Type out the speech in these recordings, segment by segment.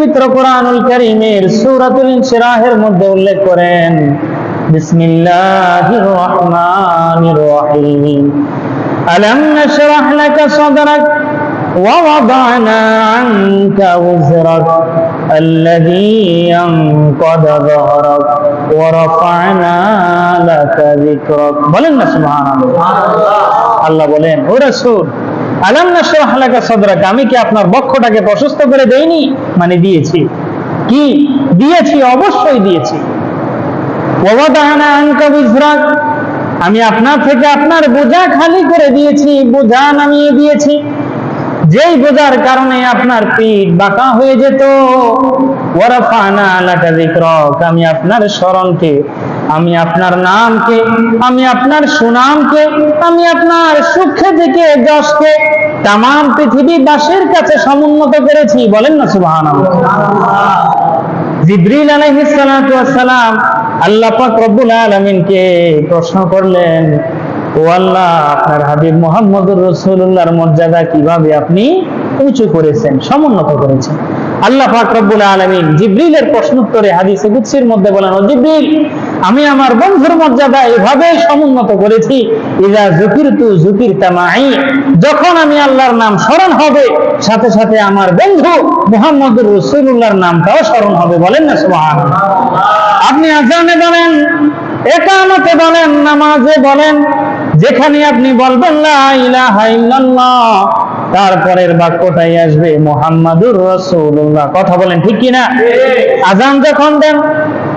পবিত্র কোরআনুল কারীমের সূরাতুল ইনশিরাহের মধ্যে উল্লেখ করেন বিসমিল্লাহির রহমানির রহিম আলাম নাশরাহ লাকা সাদরাক ووضعنا عنك وزرك الذي ينقض ظهرك ورفعنا لك ذكرك বলেন না সুবহানাল্লাহ আল্লাহ বলেন ও রাসূল আলাম নাশরাহ লাকা সাদরাক, আমি কি আপনার বক্ষটাকে প্রশস্ত করে দেইনি? মানে দিয়েছি। কি? দিয়েছি, অবশ্যই দিয়েছি। আমি আপনার থেকে আপনার বোঝা খালি করে দিয়েছি, বোঝা নামিয়ে দিয়েছি। যেই বোঝার কারণে আপনার পিঠ বাঁকা হয়ে যেত। আমি আপনার স্মরণকে আমি আপনার নামকে, আমি আপনার সুনামকে, আমি আপনার সুখে থেকে যশকে তাম পৃথিবীবাসীর কাছে সমুন্নত করেছি। বলেন না সুবহানাল্লাহ। জিব্রিল আল্লাহ রব্বুল আলামিনকে প্রশ্ন করলেন, ও আল্লাহ, আপনার হাবিব রাসূলুল্লাহর মর্যাদা কীভাবে আপনি উঁচু করেছেন, সমুন্নত করেছেন? আল্লাহ পাক আলামিন জিব্রিলের প্রশ্নোত্তরে হাদিসে কুদসির মধ্যে বলেন, ও জিব্রিল আমি আমার বন্ধুর মর্যাদা এভাবে সমুন্নত করেছি ইজা যুকিরতু যুকিরতা মাই যখন আমি আল্লাহর নাম স্মরণ হবে সাথে সাথে আমার বন্ধু মোহাম্মদ রাসূলুল্লাহর নামটাও স্মরণ হবে। বলেন না সুবহানাল্লাহ। আপনি আজানে বলেন একামতে বলেন নামাজে বলেন যেখানে আপনি বলবেন তারপরের বাক্যটাই আসবে মুহাম্মাদুর রাসূলুল্লাহ কথা বলেন ঠিক কি না আজান যখন দেন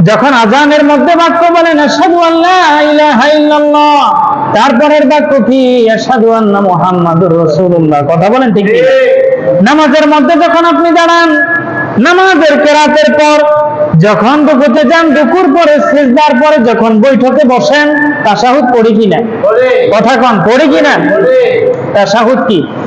যখন আজানের মধ্যে বাক্য বলেন আশহাদু আল্লা ইলাহা ইল্লাল্লাহ তারপরের বাক্য কি? আশহাদু আন্না মুহাম্মাদুর রাসূলুল্লাহ কথা বলেন ঠিক নামাজের মধ্যে যখন আপনি দাঁড়ান নামাজের কেরাতের পর যখন রুকুতে যান রুকুর পরে সিজদার পরে যখন বৈঠকে বসেন তাশাহুদ পড়ি কিনা? কথা কন পড়ি কিনা? তাশাহুদ কি?